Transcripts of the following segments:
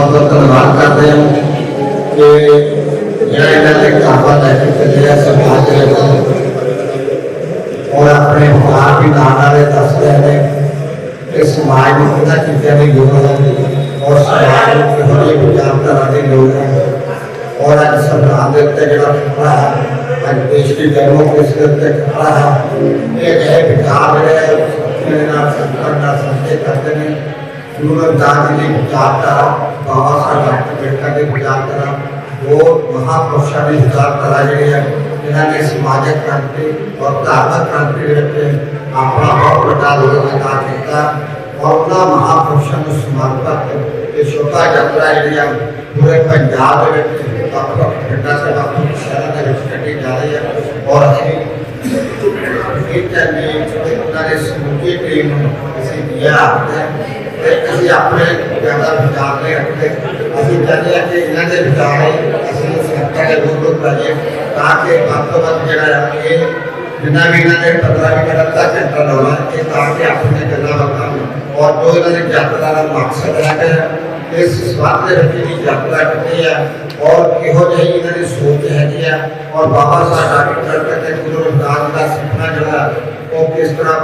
بہت دنواد کرتے ہیں کہ یہاں نے کعبہ تحقیق کے لئے سے بہت جائے گا اور اپنے بہار بھی نانا رہے دستے ہیں کہ سمائے بھی ہوتا کیونکہ ہمیں یوں ہوں اور سمائے کی ہر یہ بجاب کرانے لوگ ہیں اور آج سب نام دیکھتے جڑا کھڑا ہے آج دیش کی جنگوں کے اس لئے کھڑا ہے ایک ہے بجاب ہے اس میں نہ سمجھے کرتے ہیں یوں میں بجاب کی بجاب کرانے مہاپور اور شوتا یاترا جی آپ پورے پنجاب سے جا رہی ہے اور اپنے اور مقصد رکھتے ہیں اور یہ سوچ ہے اور بابا گرو رکھ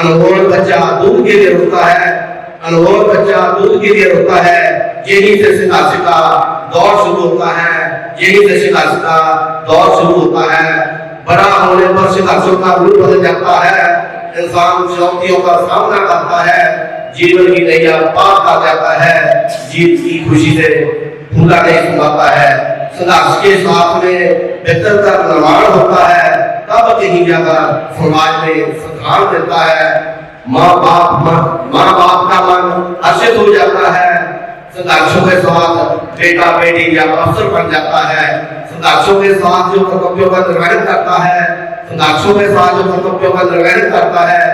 انہول بچہ دودھ کے لیے روتا ہے انہول بچہ دودھ کے لیے روتا ہے یہی سے سکھا سکھا دور شروع ہوتا ہے یہی سے سکھا سکھا دور شروع ہوتا ہے بڑا ہونے پر سکھا سکھا گروپ بدل جاتا ہے انسان چنوتیوں کا سامنا کرتا ہے جیون کی نیا پاک کر جاتا ہے جیت کی خوشی سے پھولا نہیں سناتا ہے سنگھرش کے ساتھ میں بہتر کا نرمان ہوتا ہے رب کہیں جگہ فرمائے دے فرمان دیتا ہے ماں باپ ماں باپ کا من اشد ہو جاتا ہے سداشوں کے ساتھ بیٹا بیٹی یا افسر بن جاتا ہے سداشوں کے ساتھ جو کرتبیوں کا نرمین کرتا ہے سداشوں کے ساتھ جو کرتبیوں کا نرمین کرتا ہے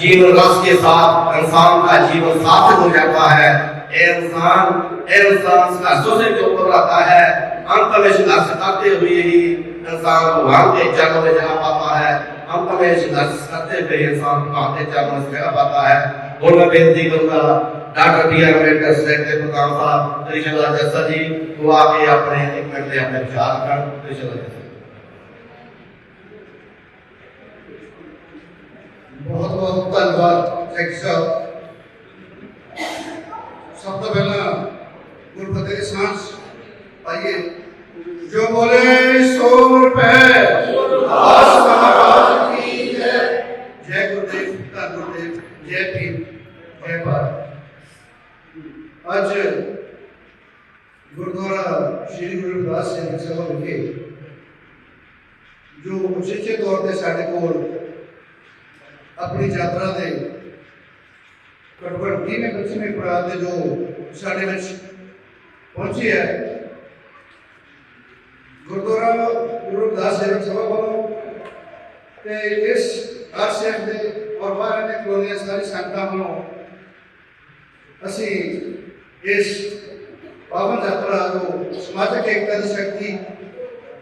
جیو رس کے ساتھ انسان کا جیو ساتھ ہو جاتا ہے اے انسان اے انسان سداشوں سے جو اوپر رہتا ہے انت میں سداشتاتے ہوئے ہی انسان انسان کے میں میں پاتا پاتا ہے ہے ہم پہ کروں doctor D R Ambedkar secretary مقام صاحب کرشن کرشن لال لال جسا جی آ اپنے ایک منٹ لے کر جی۔ بہت بہت سب سب سے پہلے جو بولے گردوارا شری وکھے جو اچھی طور پہ سڈے کول اپنی یاترا تٹو گھٹ بی پچو سی ہے گردوارا گرود سب والوں کے اور باہر کلو سنگا ملو اچھا یاترا کو سماجک اےتا شکتی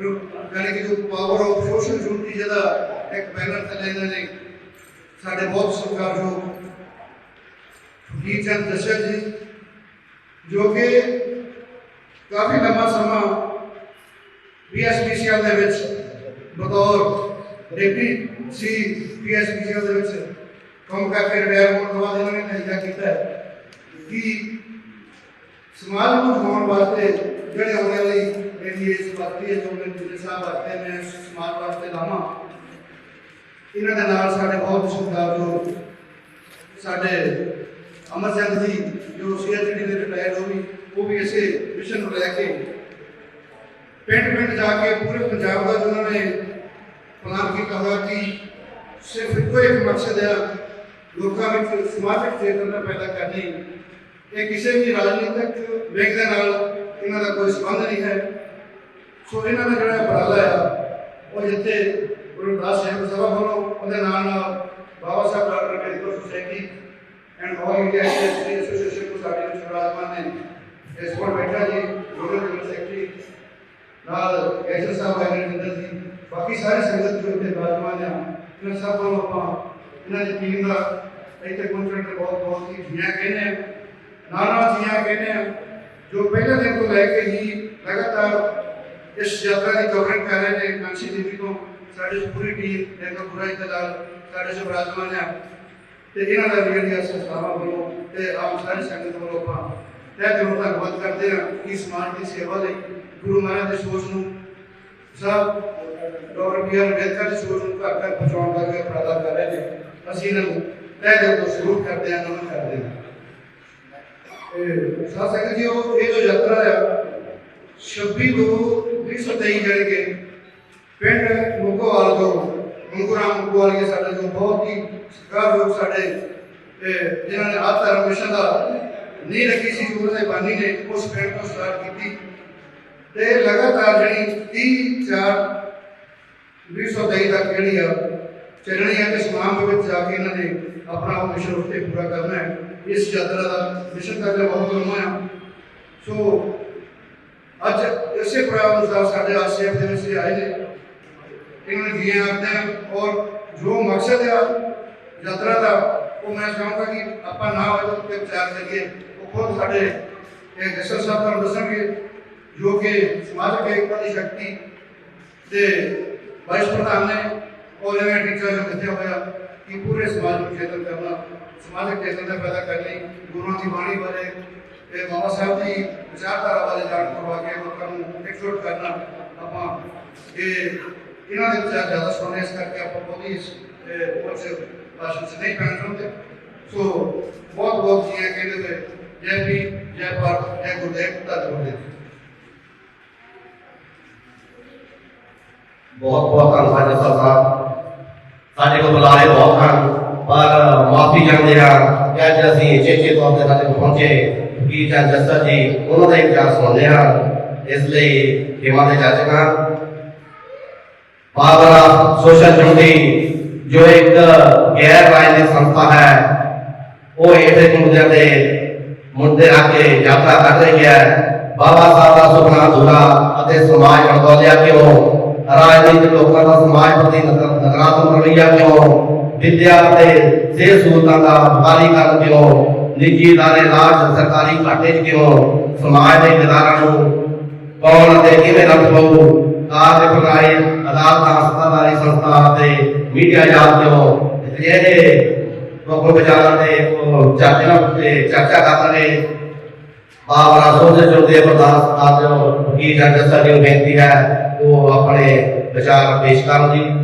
جو پاور آف سوشل ایک پیلر چلے سارے بہت سو کار فکیشن دشن جی جو کہ کافی لمبا سما ਪੀਐਸਪੀਸੀਐਲ ਦੇ ਵਿੱਚ ਬਤੌਰ ਰੈਪੀ ਸੀ ਪੀਐਸਪੀਸੀਐਲ ਦੇ ਵਿੱਚ ਕੰਮ ਕਰਕੇ ਰਿਟਾਇਰ ਹੋਣ ਤੋਂ ਬਾਅਦ ਇਹਨਾਂ ਨੇ ਨਤੀਜਾ ਕੀਤਾ ਕਿ ਸਮਾਜ ਨੂੰ ਹੋਣ ਵਾਸਤੇ ਜਿਹੜੇ ਆਉਣ ਵਾਲੀ ਇਸ ਵਾਸਤੇ ਜੋ ਮੈਂ ਜਿਹੜੇ ਸਾਹਿਬ ਆਤੇ ਮੈਂ ਸਮਾਜ ਵਾਸਤੇ ਲਾਵਾਂ ਇਹਨਾਂ ਦੇ ਨਾਲ ਸਾਡੇ ਬਹੁਤ ਸ਼ੁਭਕਾਮਨਾਵਾਂ ਸਾਡੇ ਅਮਰ ਸਿੰਘ ਜੀ ਜੋ ਸੀਐਚਡੀ ਦੇ ਰਿਟਾਇਰ ਹੋ ਗਏ ਉਹ ਵੀ ਇਸੇ ਮਿਸ਼ਨ ਨੂੰ ਲੈ ਕੇ پینٹ پینٹ جا کے پورے پنجاب نے پلان کیا کہ مقصد پیدا کرنی نہیں ہے سو انہوں نے اور وہ جیسے گرد صاحب ہوا بیٹھا جی ਨਾਲ ਐਸਐਸ ਸਾਹਿਬ ਆਏ ਨੇ ਜੀ ਬਾਕੀ ਸਾਰੇ ਸੰਗਤ ਜੋ ਇੱਥੇ ਬਾਜਮਾਨ ਆ ਇਹਨਾਂ ਸਭ ਨੂੰ ਆਪਾਂ ਇਹਨਾਂ ਦੀ ਟੀਮ ਦਾ ਇੱਥੇ ਪਹੁੰਚਣ ਤੇ ਬਹੁਤ ਬਹੁਤ ਹੀ ਜੀਆਂ ਕਹਿੰਦੇ ਆ ਨਾਨਾ ਜੀਆਂ ਕਹਿੰਦੇ ਆ ਜੋ ਪਹਿਲੇ ਦਿਨ ਤੋਂ ਲੈ ਕੇ ਹੀ ਲਗਾਤਾਰ ਇਸ ਯਾਤਰਾ ਦੀ ਕਵਰਿੰਗ ਕਰ ਰਹੇ ਨੇ ਕਾਂਸੀ ਦੇਵੀ ਤੋਂ ਸਾਡੀ ਪੂਰੀ ਟੀਮ ਨੇ ਪੂਰਾ ਇੰਤਜ਼ਾਰ ਸਾਡੇ ਸਭ ਰਾਜਮਾਨ ਆ ਤੇ ਇਹਨਾਂ ਦਾ ਜਿਹੜੀਆਂ ਸੰਸਥਾਵਾਂ ਵੱਲੋਂ ਤੇ ਆਮ ਸਾਰੇ ਸੰਗਤ ਵੱਲੋਂ ਆਪਾਂ ਤੇ ਦਿਲੋਂ ਧੰਨਵਾਦ ਕਰਦੇ ਆ ਇਸ ਸਮਾਜ ਦੀ ਸੇਵਾ ਲਈ ਗੁਰੂ ਮਹਾਰਾਜ ਦੀ ਸੋਚ ਨੂੰ ਸਭ ਡਾਕਟਰ ਬੀ ਆਰ ਅੰਬੇਦਕਰ ਦੀ ਸੋਚ ਨੂੰ ਘਰ ਘਰ ਪਹੁੰਚਾਉਣ ਦਾ ਕੋਈ ਪ੍ਰਦਾ ਕਰ ਰਹੇ ਨੇ ਅਸੀਂ ਇਹਨਾਂ ਨੂੰ ਤਹਿ ਦਿਲ ਤੋਂ ਸ਼ੁਰੂ ਕਰਦੇ ਹਾਂ ਨਮਨ ਕਰਦੇ ਹਾਂ ਇਹ ਸਾਧ ਸੰਗਤ ਜੀ ਉਹ ਇਹ ਜੋ ਯਾਤਰਾ ਹੈ 26 ਨੂੰ 2023 ਜਿਹੜੇ ਕਿ ਪਿੰਡ ਮੁਕੋਵਾਲ ਤੋਂ ਮੁਕਰਾਮ ਮੁਕੋਵਾਲ ਦੇ ਸਾਡੇ ਤੋਂ ਬਹੁਤ ਹੀ ਸਤਿਕਾਰਯੋਗ ਸਾਡੇ ਤੇ ਜਿਨ੍ਹਾਂ ਨੇ ਆਤਰ ਮਿਸ਼ਨ ਦਾ ਨੀਂ ਰੱਖੀ ਸੀ ਗੁਰੂ ਬਾਨੀ ਨੇ ਉਸ ਪਿੰਡ ਤੋਂ ਸਟਾਰਟ ਕੀਤੀ لگاتار جنی تی چار بھی سو تائی تک جہی آ چل رہی ہے اس معاملے پورا کرنا اس یاتراسے آئے آپ اور جو مقصد ہے یاترا کا خود سارے دسنگ جو کہ سماجک شکتی پردھان نے اور دیکھا ہوا کہ پورے سماج چیتن کرنا سماج چیتن پیدا کرنی گوروں کی باڑی بارے ماوا سب کی ایکجٹ کرنا اپنا زیادہ سننے اس کر کے بہت ہی نہیں پڑنا چاہتے سو بہت بہت جی کہ جے پی جے پار جی گردی بہت بہت تن سر صاحب سارے کو بلائے بہت ہیں پر معافی جانتے ہیں کہ اب ابھی چیچے طور پر تک پہنچے کی چاہ جسا جی انہوں نے ایک چاہ سنتے ہیں اس لئے چاہ چکا بابرا سوشل جنڈی جو ایک گیر رائے کی سنتھا ہے وہ ایسے مندے آکے جاتا کر رہی ہے بابا سا سپنا بولا اباج سمائے دیا کے وہ ਰਾਜਨੀਤਿਕ ਲੋਕਾਂ ਦਾ ਸਮਾਜ ਪ੍ਰਤੀ ਨਕਾਰਾਤਮਕ ਰਵਈਆ ਕਿਉਂ ਵਿਦਿਆ ਤੇ ਸਿਹਤ ਸਹੂਲਤਾਂ ਦਾ ਬਾਰੀ ਕਰ ਦਿਓ ਨਿੱਜੀ ਧਾਰੇ ਰਾਜ ਸਰਕਾਰੀ ਘਾਟੇ ਚ ਕਿਉਂ ਸਮਾਜ ਦੇ ਇਦਾਰਾਂ ਨੂੰ ਕੌਣ ਅਤੇ ਕਿਵੇਂ ਰੱਖੋ ਆਦਿ ਪ੍ਰਾਇ ਅਦਾਲਤ ਆਸਤਾ ਵਾਲੀ ਸੰਸਥਾ ਤੇ ਮੀਡੀਆ ਜਾਤ ਕਿਉਂ ਜਿਹੜੇ ਪ੍ਰਭੂ ਬਜਾਰਾਂ ਦੇ ਚਾਚਾ ਤੇ ਚਾਚਾ ਕਾਤਾ ਨੇ ਬਾਬਰਾ ਸੋਦੇ ਜੋ ਦੇ ਪ੍ਰਧਾਨ ਸਾਹਿਬ ਜੀ ਜੱਜ ਸਾਡੀ ਬੇਨਤੀ ਹੈ ਉਹ ਆਪਣੇ ਵਿਚਾਰ ਪੇਸ਼ ਕਰਨ ਜੀ